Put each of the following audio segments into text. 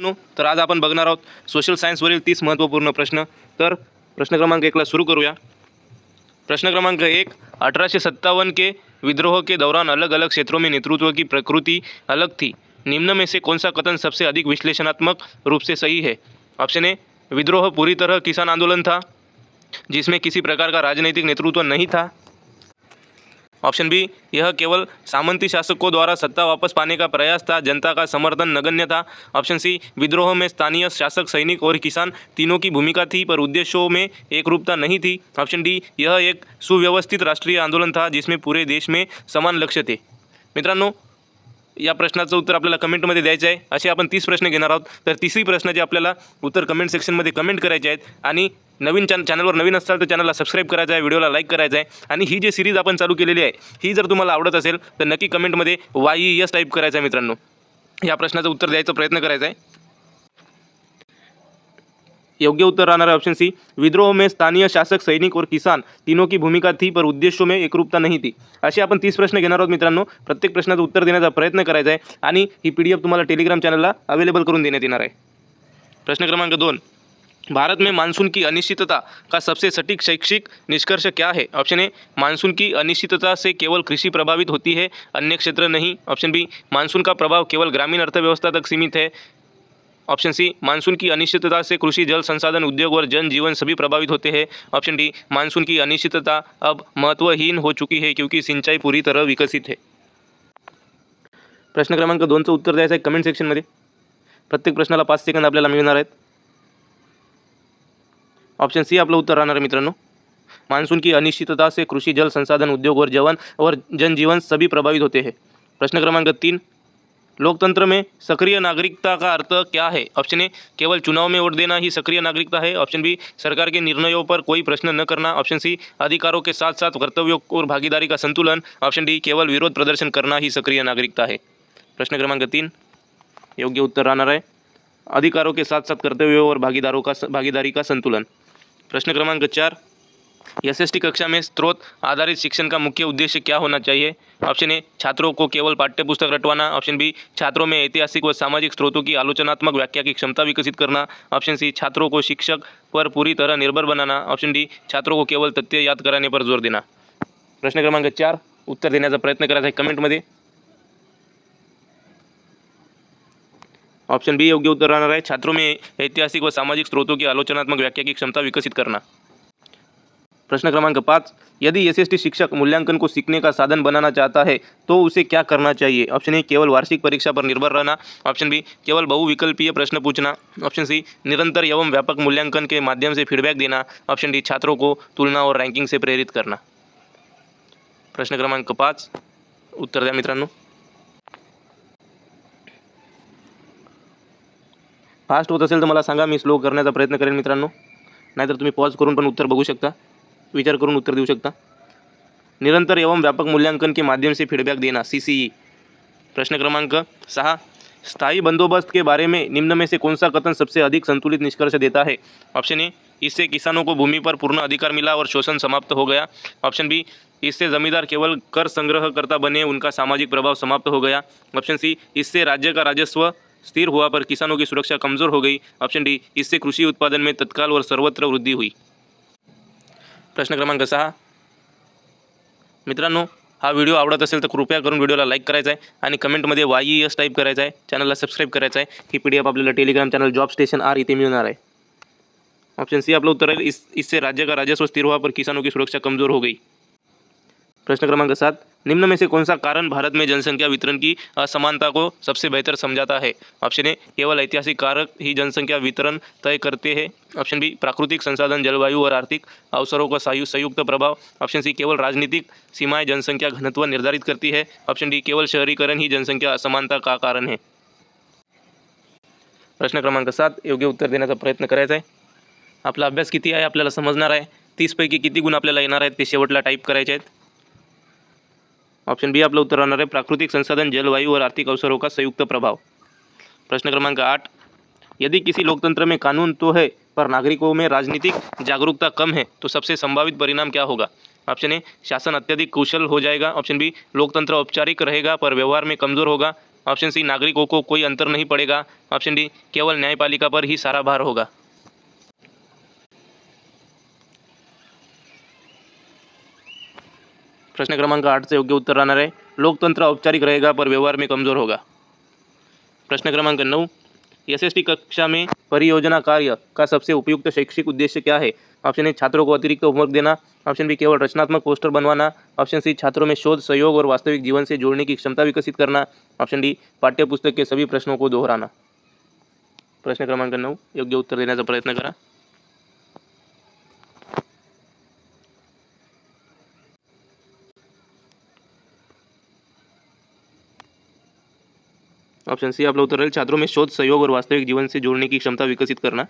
No तर आज आपण बघणार आहोत सोशल सायन्सवरील तीस महत्त्वपूर्ण प्रश्न. तर प्रश्न क्रमांक एकला सुरू करूया. प्रश्न क्रमांक एक अठारह सत्तावन के विद्रोह के दौरान अलग अलग क्षेत्रों में नेतृत्व की प्रकृति अलग थी. निम्न में से कौन सा कथन सबसे अधिक विश्लेषणात्मक रूप से सही है? ऑप्शन ए विद्रोह पूरी तरह किसान आंदोलन था, जिसमें किसी प्रकार का राजनीतिक नेतृत्व नहीं था. ऑप्शन बी, यह केवल सामंती शासकों द्वारा सत्ता वापस पाने का प्रयास था, जनता का समर्थन नगण्य था। ऑप्शन सी, विद्रोह में स्थानीय शासक, सैनिक और किसान तीनों की भूमिका थी, पर उद्देश्यों में एकरूपता नहीं थी। ऑप्शन डी, यह एक सुव्यवस्थित राष्ट्रीय आंदोलन था, जिसमें पूरे देश में समान लक्ष्य थे। मित्रांनो या प्रश्नाचं उत्तर आपल्याला कमेंटमध्ये द्यायचं आहे. असे आपण तीस प्रश्न घेणार आहोत. तर तिसरी प्रश्नाचे आपल्याला उत्तर कमेंट सेक्शनमध्ये कमेंट करायचे आहेत. आणि नवीन चॅन चॅनलवर नवीन असाल तर चॅनलला सबस्क्राईब करायचं आहे व्हिडिओला लाईक करायचं आहे. आणि ही जी सिरीज आपण चालू केलेली आहे ही जर तुम्हाला आवडत असेल तर नक्की कमेंटमध्ये वाई यस टाईप करायचं आहे मित्रांनो. या प्रश्नाचं उत्तर द्यायचा प्रयत्न करायचा आहे. योग्य उत्तर राहणार है ऑप्शन सी विद्रोह में स्थानीय शासक सैनिक और किसान तीनों की भूमिका थी पर उद्देश्यों में एकरूपता नाही थी. असे आपण तीस प्रश्न घेणार आहोत मित्रांनो. प्रत्येक प्रश्नाचं उत्तर देण्याचा प्रयत्न करायचा आहे. आणि ही पी डी एफ तुम्हाला टेलिग्राम चॅनलला अवेलेबल करून देण्यात येणार आहे. प्रश्न क्रमांक दोन. भारत में मानसून की अनिश्चितता का सबसे सटीक शैक्षिक निष्कर्ष क्या है? ऑप्शन ए मानसून की अनिश्चितता से केवल कृषी प्रभावित होती है अन्य क्षेत्र नहीं. ऑप्शन बी मानसून का प्रभाव केवल ग्रामीण अर्थव्यवस्था तक सीमित है ऑप्शन सी, मानसून की अनिश्चितता से कृषि, जल संसाधन, उद्योग और जनजीवन सभी प्रभावित होते हैं। ऑप्शन डी, मानसून की अनिश्चितता अब महत्वहीन हो चुकी है क्योंकि सिंचाई पूरी तरह विकसित है। प्रश्न क्रमांक दोनचं उत्तर द्यायचं आहे कमेंट सेक्शनमध्ये प्रत्येक प्रश्नाला पाच सेकंद आपल्याला मिळणार आहेत. ऑप्शन सी आपलं उत्तर राहणार आहे मित्रांनो. मानसून की अनिश्चितता से कृषि, जल संसाधन, उद्योग और जवन और जनजीवन सभी प्रभावित होते हैं। प्रश्न क्रमांक तीन लोकतंत्र में सक्रिय नागरिकता का अर्थ क्या है? ऑप्शन ए केवल चुनाव में वोट देना ही सक्रिय नागरिकता है। ऑप्शन बी सरकार के निर्णयों पर कोई प्रश्न न करना। ऑप्शन सी अधिकारों के साथ साथ कर्तव्यों और भागीदारी का संतुलन। ऑप्शन डी केवल विरोध प्रदर्शन करना ही सक्रिय नागरिकता है। प्रश्न क्रमांक तीन, योग्य उत्तर राहणार आहे। अधिकारों के साथ साथ कर्तव्यों और भागीदारों का भागीदारी का संतुलन। प्रश्न क्रमांक चार एस एस टी कक्षा में स्रोत आधारित शिक्षण का मुख्य उद्देश्य क्या होना चाहिए? ऑप्शन ए छात्रों को केवल पाठ्यपुस्तक रटवाना। ऑप्शन बी छात्रों में ऐतिहासिक व सामाजिक स्रोतों की आलोचनात्मक व्याख्या की क्षमता विकसित करना। ऑप्शन सी छात्रों को शिक्षक पर पूरी तरह निर्भर बनाना। ऑप्शन डी छात्रों को केवल तथ्य याद कराने पर ज़ोर देना। प्रश्न क्रमांक चार, उत्तर देण्याचा प्रयत्न करायचा आहे कमेंटमध्ये. ऑप्शन बी योग्य उत्तर राहणार आहे. छात्रों में ऐतिहासिक व सामाजिक स्रोतों की आलोचनात्मक व्याख्या की क्षमता विकसित करना. प्रश्न क्रमांक पाँच, यदि एसएसटी शिक्षक मूल्यांकन को सीखने का साधन बनाना चाहता है तो उसे क्या करना चाहिए? ऑप्शन ए, केवल वार्षिक परीक्षा पर निर्भर रहना। ऑप्शन बी, केवल बहुविकल्पीय प्रश्न पूछना। ऑप्शन सी, निरंतर एवं व्यापक मूल्यांकन के माध्यम से फीडबैक देना। ऑप्शन डी, छात्रों को तुलना और रैंकिंग से प्रेरित करना। प्रश्न क्रमांक पाच, उत्तर द्या मित्रांनो। फास्ट होत असेल तर मला सांगा, मी स्लो करण्याचा प्रयत्न करेन मित्रांनो. नाहीतर तुम्ही पॉज करून पण उत्तर बघू शकता. विचार करून उत्तर देऊ शकता? निरंतर एवं व्यापक मूल्यांकन के माध्यम से फीडबैक देना सी सी ई प्रश्न क्रमांक सहा. स्थायी बंदोबस्त के बारे में निम्न में से कौन सा कथन सबसे अधिक संतुलित निष्कर्ष देता है? ऑप्शन ए, इससे किसानों को भूमि पर पूर्ण अधिकार मिला और शोषण समाप्त हो गया। ऑप्शन बी, इससे जमींदार केवल कर संग्रहकर्ता बने, उनका सामाजिक प्रभाव समाप्त हो गया। ऑप्शन सी, इससे राज्य का राजस्व स्थिर हुआ पर किसानों की सुरक्षा कमज़ोर हो गई। ऑप्शन डी, इससे कृषि उत्पादन में तत्काल और सर्वत्र वृद्धि हुई। प्रश्न क्रमांक सहा. मित्रांनो हा व्हिडिओ आवडत असेल तर कृपया करून व्हिडिओला लाईक करायचा आहे आणि कमेंटमध्ये वाई एस टाईप करायचा आहे. चॅनलला सबस्क्राईब करायचं आहे. ही पी डी एफ आपल्याला टेलिग्राम चॅनल जॉब स्टेशन आर इथे मिळणार आहे. ऑप्शन सी आपलं उत्तर आहे इस इससे राज्य का राजस्व स्थिर हुआ पर किसानों की सुरक्षा कमज़ोर हो गई. प्रश्न क्रमांक सात. निम्न में से कौन सा कारण भारत में जनसंख्या वितरण की असमानता को सबसे बेहतर समझाता है? ऑप्शन ए, केवल ऐतिहासिक कारक ही जनसंख्या वितरण तय करते हैं। ऑप्शन बी, प्राकृतिक संसाधन, जलवायु और आर्थिक अवसरों का संयुक्त प्रभाव। ऑप्शन सी, केवल राजनीतिक सीमाएँ जनसंख्या घनत्व निर्धारित करती है। ऑप्शन डी, केवल शहरीकरण ही जनसंख्या असमानता का कारण है। प्रश्न क्रमांक सात, योग्य उत्तर देण्याचा प्रयत्न करायचा आहे. आपला अभ्यास किती आहे आपल्याला समजणार आहे? तीसपैकी किती गुण आपल्याला येणार आहेत? ते शेवटला टाईप करायचे आहेत. ऑप्शन बी, आपलं उत्तर राहणार आहे, प्राकृतिक संसाधन जलवायु और आर्थिक अवसरों का संयुक्त प्रभाव. प्रश्न क्रमांक आठ, यदि किसी लोकतंत्र में कानून तो है, पर नागरिकों में राजनीतिक जागरूकता कम है तो सबसे संभावित परिणाम क्या होगा? ऑप्शन ए, शासन अत्यधिक कुशल हो जाएगा। ऑप्शन बी, लोकतंत्र औपचारिक रहेगा, पर व्यवहार में कमज़ोर होगा। ऑप्शन सी, नागरिकों को कोई अंतर नहीं पड़ेगा। ऑप्शन डी, केवल न्यायपालिका पर ही सारा भार होगा। प्रश्न क्रमांक आठ से योग्य उत्तर राहणार आहे. लोकतंत्र औपचारिक रहेगा, पर व्यवहार में कमज़ोर होगा. प्रश्न क्रमांक नौ एस एस टी कक्षा में परियोजना कार्य का सबसे उपयुक्त शैक्षिक उद्देश्य क्या है? ऑप्शन ए छात्रों को अतिरिक्त होमवर्क देना. ऑप्शन बी केवल रचनात्मक पोस्टर बनवाना. ऑप्शन सी छात्रों में शोध, सहयोग और वास्तविक जीवन से जोड़ने की क्षमता विकसित करना. ऑप्शन डी पाठ्यपुस्तक के सभी प्रश्नों को दोहराना. प्रश्न क्रमांक नऊ. योग्य उत्तर देण्याचा प्रयत्न करा. ऑप्शन सी, आप लोग उत्तर छात्रों में शोध, सहयोग और वास्तविक जीवन से जोड़ने की क्षमता विकसित करना।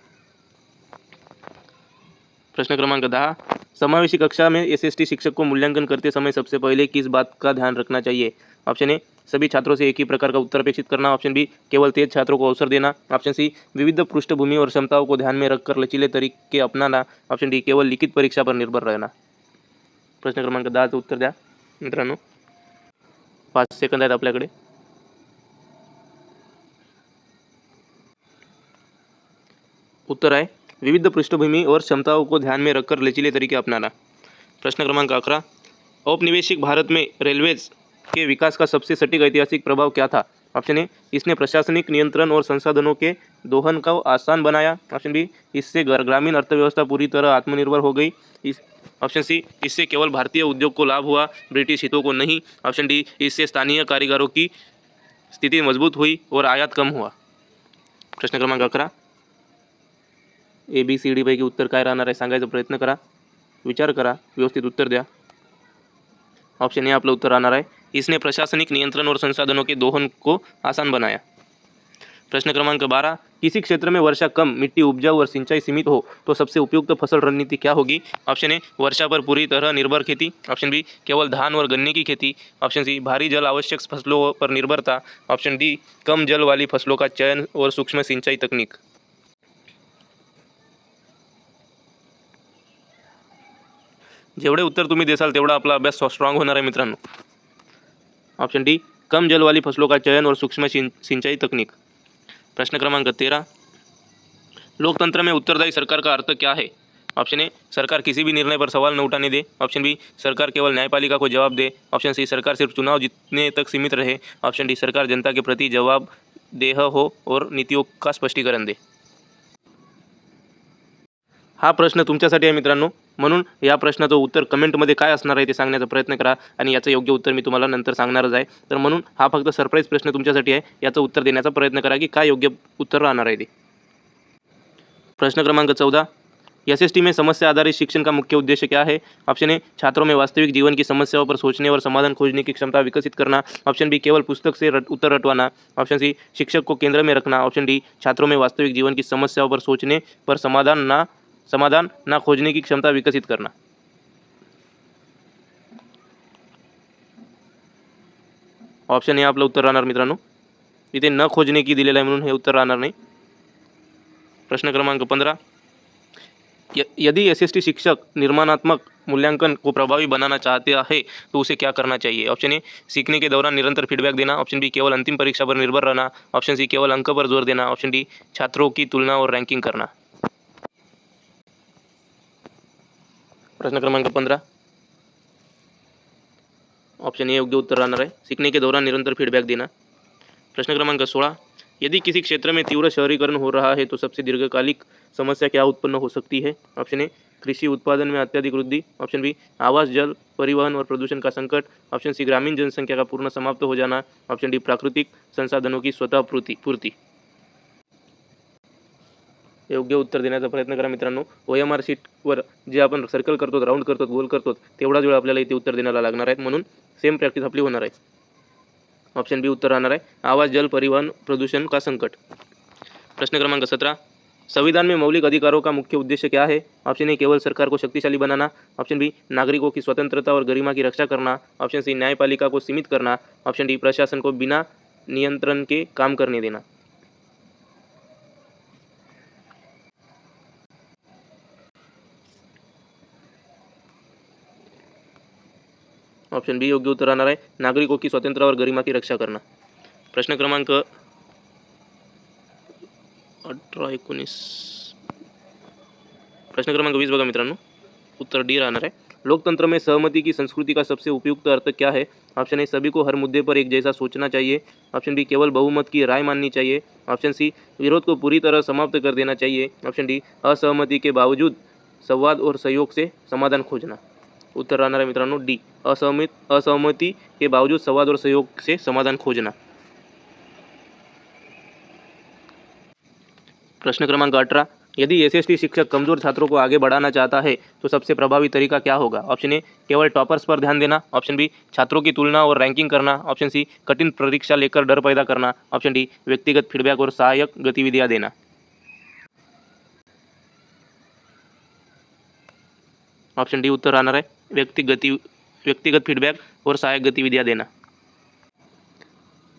प्रश्न क्रमांक दहा, समावेशी कक्षा में एसएसटी शिक्षक को मूल्यांकन करते समय सबसे पहले किस बात का ध्यान रखना चाहिए? ऑप्शन ए, सभी छात्रों से एक ही प्रकार का उत्तर अपेक्षित करना। ऑप्शन बी, केवल तेज छात्रों को अवसर देना। ऑप्शन सी, विविध पृष्ठभूमि और क्षमताओं को ध्यान में रखकर लचीले तरीके अपनाना। ऑप्शन डी, केवल लिखित परीक्षा पर निर्भर रहना। प्रश्न क्रमांक दहाचं उत्तर द्या। मित्रांनो, पाच सेकंद आहेत आपल्याकडे. उत्तर आहे विविध पृष्ठभूमि और क्षमताओं को ध्यान में रखकर लचीले तरीके अपनाना। प्रश्न क्रमांक अकरा औपनिवेशिक भारत में रेलवेज के विकास का सबसे सटीक ऐतिहासिक प्रभाव क्या था? ऑप्शन ए, इसने प्रशासनिक नियंत्रण और संसाधनों के दोहन को आसान बनाया। ऑप्शन बी, इससे ग्रामीण अर्थव्यवस्था पूरी तरह आत्मनिर्भर हो गई। इस, ऑप्शन सी, इससे केवल भारतीय उद्योग को लाभ हुआ, ब्रिटिश हितों को नहीं। ऑप्शन डी, इससे स्थानीय कारीगरों की स्थिति मज़बूत हुई और आयात कम हुआ। प्रश्न क्रमांक अकरा ए बी सी डी डीपैकी उत्तर काय राहणार आहे सांगायचा प्रयत्न करा. विचार करा. व्यवस्थित उत्तर द्या. ऑप्शन ए आपलं उत्तर राहणार आहे. इसने प्रशासनिक नियंत्रण और संसाधनों के दोहन को आसान बनाया. प्रश्न क्रमांक बारह किसी क्षेत्र में वर्षा कम, मिट्टी उपजाऊ और सिंचाई सीमित हो तो सबसे उपयुक्त फ़सल रणनीति क्या होगी? ऑप्शन ए वर्षा पर पूरी तरह निर्भर खेती. ऑप्शन बी केवल धान और गन्ने की खेती. ऑप्शन सी भारी जल आवश्यक फ़सलों पर निर्भरता. ऑप्शन डी कम जल वाली फ़सलों का चयन और सूक्ष्म सिंचाई तकनीक. जेवढे उत्तर तुम्ही देसाल, तेवढा आपला अभ्यास स्ट्रॉंग होणार आहे मित्रांनो. ऑप्शन डी कम जल वाली फ़सलों का चयन और सूक्ष्म सिंचाई तकनीक. प्रश्न क्रमांक तेरह लोकतंत्र में उत्तरदायी सरकार का अर्थ क्या है? ऑप्शन ए सरकार किसी भी निर्णय पर सवाल न उठाने दे. ऑप्शन बी सरकार केवल न्यायपालिका को जवाब दे. ऑप्शन सी सरकार सिर्फ़ चुनाव जीतने तक सीमित रहे. ऑप्शन डी सरकार जनता के प्रति जवाब देह हो और नीतियों का स्पष्टीकरण दे. हा प्रश्न तुमच्यासाठी आहे मित्रांनो. म्हणून या प्रश्नाचं उत्तर कमेंटमध्ये काय असणार आहे ते सांगण्याचा प्रयत्न करा आणि याचं योग्य उत्तर मी तुम्हाला नंतर सांगणारच आहे. तर म्हणून हा फक्त सरप्राईज प्रश्न तुमच्यासाठी आहे. याचं उत्तर देण्याचा प्रयत्न करा की काय योग्य उत्तर राहणार आहे ते. प्रश्न क्रमांक चौदा. एस एस टी में समस्या आधारित शिक्षण का मुख्य उद्देश्य क्या है? ऑप्शन ए छात्रों में वास्तविक जीवन की समस्याओं पर सोचने और समाधान खोजने की क्षमता विकसित करना। ऑप्शन बी केवल पुस्तक से रट, उत्तर रटवाना। ऑप्शन सी शिक्षक को केंद्र में रखना। ऑप्शन डी छात्रों में वास्तविक जीवन की समस्याओं पर सोचने पर समाधान ना समाधान ना खोजने की क्षमता विकसित करना। ऑप्शन ए आपलं उत्तर राहणार मित्रांनो। इथे न खोजने की दिलेलं आहे हे उत्तर राहणार नाही. प्रश्न क्रमांक पंद्रह यदि एस एस टी शिक्षक निर्माणात्मक मूल्यांकन को प्रभावी बनाना चाहते हैं तो उसे क्या करना चाहिए? ऑप्शन ए, सीखने के दौरान निरंतर फीडबैक देना. ऑप्शन बी, केवल अंतिम परीक्षा पर निर्भर रहना. ऑप्शन सी, केवल अंक पर ज़ोर देना. ऑप्शन डी, छात्रों की तुलना और रैंकिंग करना. प्रश्न क्रमांक पंद्रह ऑप्शन ए योग्य उत्तर राहणार आहे. सीखने के दौरान निरंतर फीडबैक देना प्रश्न क्रमांक सोलह यदि किसी क्षेत्र में तीव्र शहरीकरण हो रहा है तो सबसे दीर्घकालिक समस्या क्या उत्पन्न हो सकती है? ऑप्शन ए कृषि उत्पादन में अत्यधिक वृद्धि. ऑप्शन बी आवास, जल, परिवहन और प्रदूषण का संकट. ऑप्शन सी ग्रामीण जनसंख्या का पूर्ण समाप्त हो जाना. ऑप्शन डी प्राकृतिक संसाधनों की स्वतः पूर्ति पूर्ति. योग्य उत्तर देण्याचा प्रयत्न करा मित्रांनो. ओ एम आर शीटवर जे आपण सर्कल करतो राऊंड करतो गोल करतो तेवढाच वेळ आपल्याला इथे उत्तर देण्याला लागणार आहेत. म्हणून सेम प्रॅक्टिस आपली होणार आहे. ऑप्शन बी उत्तर राहणार आहे. आवास जल, परिवहन, प्रदूषण का संकट? प्रश्न क्रमांक सत्रह संविधान में मौलिक अधिकारों का मुख्य उद्देश्य क्या है? ऑप्शन ए केवल सरकार को शक्तिशाली बनाना. ऑप्शन बी नागरिकों की स्वतंत्रता और गरिमा की रक्षा करना. ऑप्शन सी न्यायपालिका को सीमित करना. ऑप्शन डी प्रशासन को बिना नियंत्रण के काम करने देना. ऑप्शन बी, योग्य उत्तर राहणार आहे. नागरिकों की स्वतंत्रता और गरिमा की रक्षा करना प्रश्न क्रमांक अठरा, एकोणीस. प्रश्न क्रमांक वीस बघा मित्रांनो. उत्तर डी रहना है लोकतंत्र में सहमति की संस्कृति का सबसे उपयुक्त अर्थ क्या है? ऑप्शन ए सभी को हर मुद्दे पर एक जैसा सोचना चाहिए. ऑप्शन बी केवल बहुमत की राय माननी चाहिए. ऑप्शन सी विरोध को पूरी तरह समाप्त कर देना चाहिए. ऑप्शन डी असहमति के बावजूद संवाद और सहयोग से समाधान खोजना. उत्तर राहणार आहे डी. असहमत असहमति के बावजूद संवाद और सहयोग से समाधान खोजना. प्रश्न क्रमांक अठारह यदि एसएसटी शिक्षक कमज़ोर छात्रों को आगे बढ़ाना चाहता है तो सबसे प्रभावी तरीका क्या होगा? ऑप्शन ए, केवल टॉपर्स पर ध्यान देना। ऑप्शन बी, छात्रों की तुलना और रैंकिंग करना। ऑप्शन सी, कठिन परीक्षा लेकर डर पैदा करना। ऑप्शन डी, व्यक्तिगत फीडबैक और सहायक गतिविधियाँ देना। ऑप्शन डी उत्तर राहणार आहे. व्यक्तिगति, व्यक्तिगत फीडबैक और सहायक गतिविधियाँ देना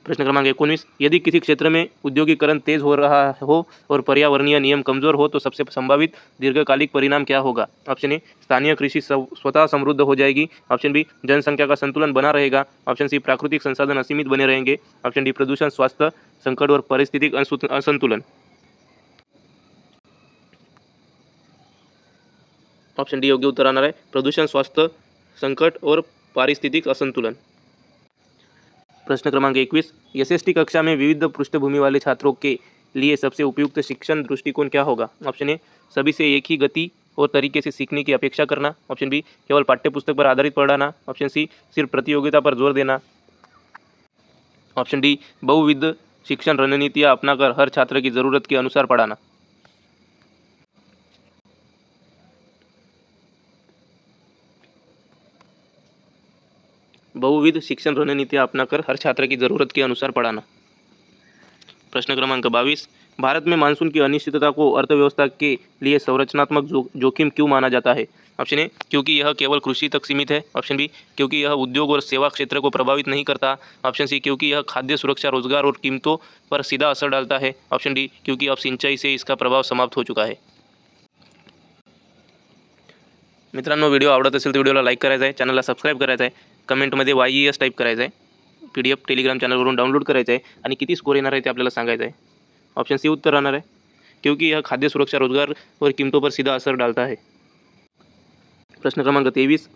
प्रश्न क्रमांक एकोनीस यदि किसी क्षेत्र में उद्योगीकरण तेज हो रहा हो और पर्यावरणीय नियम कमज़ोर हो तो सबसे संभावित दीर्घकालिक परिणाम क्या होगा? ऑप्शन ए, स्थानीय कृषि स्वतः समृद्ध हो जाएगी। ऑप्शन बी, जनसंख्या का संतुलन बना रहेगा। ऑप्शन सी, प्राकृतिक संसाधन असीमित बने रहेंगे। ऑप्शन डी, प्रदूषण, स्वास्थ्य, संकट और पारिस्थितिक असु- असंतुलन। ऑप्शन डी योग्य उत्तर आना है प्रदूषण, स्वास्थ्य, संकट और पारिस्थितिक असंतुलन. प्रश्न क्रमांक इक्कीस एस एस टी कक्षा में विविध पृष्ठभूमि वाले छात्रों के लिए सबसे उपयुक्त शिक्षण दृष्टिकोण क्या होगा? ऑप्शन ए सभी से एक ही गति और तरीके से सीखने की अपेक्षा करना. ऑप्शन बी केवल पाठ्यपुस्तक पर आधारित पढ़ाना ऑप्शन सी सिर्फ़ प्रतियोगिता पर ज़ोर देना. ऑप्शन डी बहुविध शिक्षण रणनीतियाँ अपनाकर हर छात्र की ज़रूरत के अनुसार पढ़ाना. बहुविध शिक्षण रणनीतियाँ अपनाकर हर छात्र की ज़रूरत के अनुसार पढ़ाना। प्रश्न क्रमांक बाईस भारत में मानसून की अनिश्चितता को अर्थव्यवस्था के लिए संरचनात्मक जो, जोखिम क्यों माना जाता है? ऑप्शन ए क्योंकि यह केवल कृषि तक सीमित है। ऑप्शन बी क्योंकि यह उद्योग और सेवा क्षेत्र को प्रभावित नहीं करता। ऑप्शन सी क्योंकि यह खाद्य सुरक्षा रोज़गार और कीमतों पर सीधा असर डालता है। ऑप्शन डी क्योंकि अब सिंचाई से इसका प्रभाव समाप्त हो चुका है। मित्रांनो, व्हिडिओ आवडत असेल तर व्हिडिओला लाईक करायचा आहे चॅनलला सबस्क्राईब करायचं आहे कमेंटमध्ये वाय ई एस टाईप करायचं आहे पी डी एफ़ टेलिग्राम चॅनलवरून डाउनलोड करायचं आहे आणि किती स्कोर येणार आहे ते आपल्याला सांगायचं आहे ऑप्शन सी उत्तर राहणार आहे, क्योंकि यह खाद्य सुरक्षा रोज़गार और कीमतों पर सीधा असर डालता है प्रश्न क्रमांक तेईस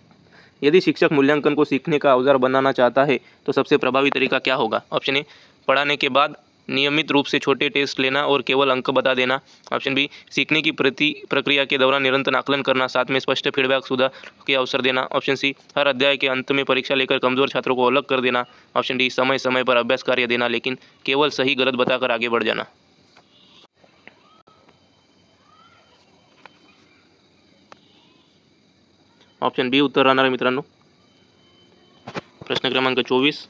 यदि शिक्षक मूल्यांकन को सीखने का औज़ार बनाना चाहता है तो सबसे प्रभावी तरीका क्या होगा? ऑप्शन ए पढ़ाने के बाद नियमित रूप से छोटे टेस्ट लेना और केवल अंक बता देना। ऑप्शन बी, सीखने की प्रति, प्रक्रिया के दौरान निरंतर आकलन करना, साथ में स्पष्ट फीडबैक सुधार के अवसर देना। ऑप्शन सी, हर अध्याय के अंत में परीक्षा लेकर कमज़ोर छात्रों को अलग कर देना। ऑप्शन डी समय समय पर अभ्यास कार्य देना, लेकिन केवल सही गलत बताकर आगे बढ़ जाना। ऑप्शन बी, उत्तर राहणार आहे मित्रांनो। प्रश्न क्रमांक चौबीस।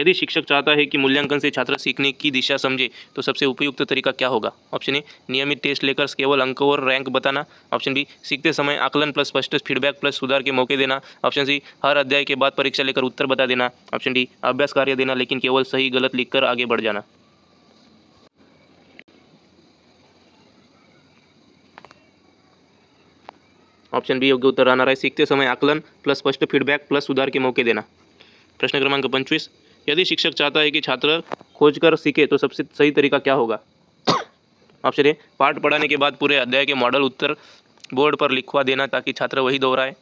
यदि शिक्षक चाहता है कि मूल्यांकन से छात्र सीखने की दिशा समझे तो सबसे उपयुक्त तरीका क्या होगा? ऑप्शन ए, नियमित टेस्ट लेकर केवल अंक और रैंक बताना। ऑप्शन बी, सीखते समय आकलन प्लस स्पष्ट फीडबैक प्लस सुधार के मौके देना। ऑप्शन सी, हर अध्याय के बाद परीक्षा लेकर उत्तर बता देना। ऑप्शन डी, अभ्यास कार्य देना, लेकिन केवल सही गलत लिखकर आगे बढ़ जाना। ऑप्शन बी, योग्य उत्तर राहणार आहे सीखते समय आकलन प्लस स्पष्ट फीडबैक प्लस सुधार के मौके देना। प्रश्न क्रमांक पंचवीस यदि शिक्षक चाहता है कि छात्र खोजकर सीखे तो सबसे सही तरीका क्या होगा? ऑप्शन ए पाठ पढ़ाने के बाद पूरे अध्याय के मॉडल उत्तर बोर्ड पर लिखवा देना ताकि छात्र वही दोहराए।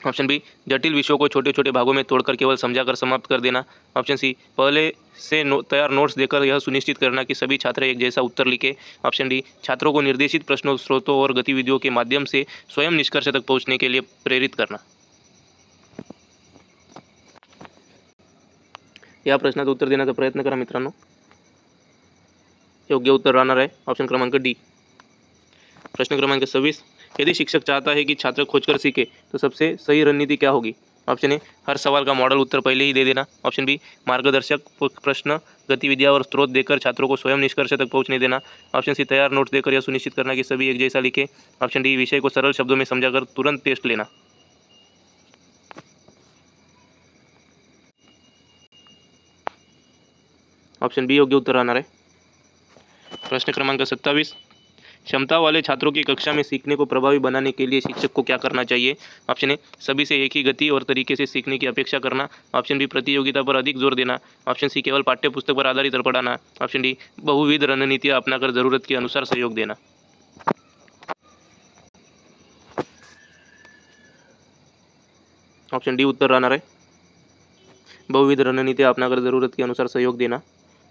ऑप्शन बी जटिल विषयों को छोटे छोटे भागों में तोड़कर केवल समझा कर समाप्त कर देना। ऑप्शन सी पहले से नो, तैयार नोट्स देकर यह सुनिश्चित करना कि सभी छात्र एक जैसा उत्तर लिखे। ऑप्शन डी छात्रों को निर्देशित प्रश्नों स्रोतों और गतिविधियों के माध्यम से स्वयं निष्कर्ष तक पहुँचने के लिए प्रेरित करना। या प्रश्नाचं उत्तर देण्याचा प्रयत्न करा मित्रांनो. योग्य उत्तर राहणार आहे. ऑप्शन क्रमांक डी प्रश्न क्रमांक सव्वीस. यदि शिक्षक चाहता है कि छात्र खोजकर सीखे तो सबसे सही रणनीति क्या होगी? ऑप्शन ए हर सवाल का मॉडल उत्तर पहले ही दे देना. ऑप्शन बी मार्गदर्शक प्रश्न, गतिविधियाँ और स्रोत देकर छात्रों को स्वयं निष्कर्ष तक पहुँचने देना. ऑप्शन सी तैयार नोट्स देकर यह सुनिश्चित करना कि सभी एक जैसा लिखे. ऑप्शन डी विषय को सरल शब्दों में समझाकर तुरंत टेस्ट लेना. ऑप्शन बी योग्य उत्तर राहणार आहे. प्रश्न क्रमांक सत्तावीस. क्षमता वाले छात्रों की कक्षा में सीखने को प्रभावी बनाने के लिए शिक्षक को क्या करना चाहिए? ऑप्शन ए, सभी से एक ही गति और तरीके से सीखने की अपेक्षा करना. ऑप्शन बी, प्रतियोगिता पर अधिक ज़ोर देना. ऑप्शन सी, केवल पाठ्य पुस्तक पर आधारित पढ़ाना ऑप्शन डी, बहुविध रणनीतियाँ अपनाकर ज़रूरत के अनुसार सहयोग देना. ऑप्शन डी उत्तर राहणार आहे. बहुविध रणनीती अपनाकर ज़रूरत के अनुसार सहयोग देना.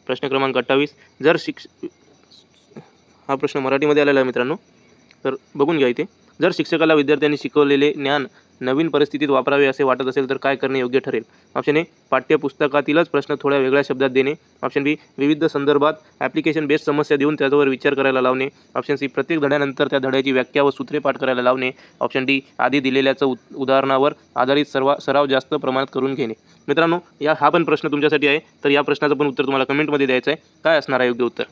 प्रश्न क्रमांक अठ्ठावीस. जर शिक्ष हा प्रश्न मराठीमध्ये आलेला आहे मित्रांनो तर बघून घ्या इथे. जर शिक्षकाला विद्यार्थ्यांनी शिकवलेले ज्ञान नवीन परिस्थितीत वापरावे असे वाटत असेल तर काय करणे योग्य ठरेल? ऑप्शन ए पाठ्यपुस्तकातीलच प्रश्न थोड्या वेगळ्या शब्दात देणे. ऑप्शन बी विविध संदर्भात ॲप्लिकेशन बेस्ड समस्या देऊन त्याच्यावर विचार करायला लावणे. ऑप्शन सी प्रत्येक धड्यानंतर त्या धड्याची व्याख्या व सूत्रे पाठ करायला लावणे. ऑप्शन डी आधी दिलेल्याचं उद उदाहरणावर आधारित सर्व सराव जास्त प्रमाणात करून घेणे. मित्रांनो या हा पण प्रश्न तुमच्यासाठी आहे. तर या प्रश्नाचं पण उत्तर तुम्हाला कमेंटमध्ये द्यायचं आहे. काय असणार आहे योग्य उत्तर?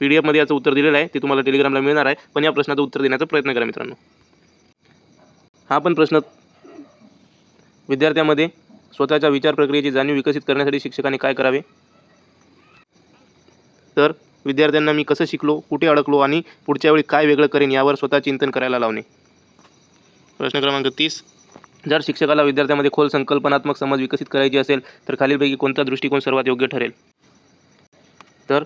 पी डी एफमध्ये याचं उत्तर दिलेलं आहे ते तुम्हाला टेलिग्रामला मिळणार आहे पण या प्रश्नाचं उत्तर देण्याचा प्रयत्न करा मित्रांनो. हा पण प्रश्न विद्यार्थ्यामध्ये स्वतःच्या विचार प्रक्रियेची जाणीव विकसित करण्यासाठी शिक्षकांनी काय करावे? तर विद्यार्थ्यांना मी कसं शिकलो कुठे अडकलो आणि पुढच्या वेळी काय वेगळं करेन यावर स्वतः चिंतन करायला लावणे. प्रश्न क्रमांक तीस. जर शिक्षकाला विद्यार्थ्यामध्ये खोल संकल्पनात्मक समज विकसित करायची असेल तर खालीलपैकी कोणता दृष्टिकोन सर्वात योग्य ठरेल? तर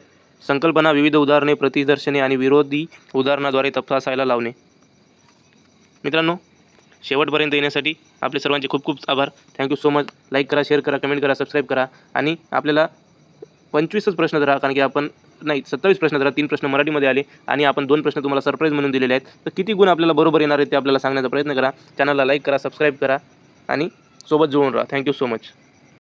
संकल्पना विविध उदाहरणे प्रतिदर्शने आणि विरोधी उदाहरणाद्वारे तपासायला लावणे. मित्रांनो शेवटपर्यंत येण्यासाठी आपले सर्वांचे खूप खूप आभार. Thank you so much like करा शेअर करा कमेंट करा सबस्क्राईब करा आणि आपल्याला पंचवीसच प्रश्न धरा कारण की आपण नाही सत्तावीस प्रश्न धरा तीन प्रश्न मराठीमध्ये आले आणि आपण दोन प्रश्न तुम्हाला सरप्राईज म्हणून दिलेले आहेत. तर किती गुण आपल्याला बरोबर येणार आहेत ते आपल्याला सांगण्याचा प्रयत्न करा. चॅनलला लाईक करा सबस्क्राईब करा आणि सोबत जुळून राहा. Thank you so much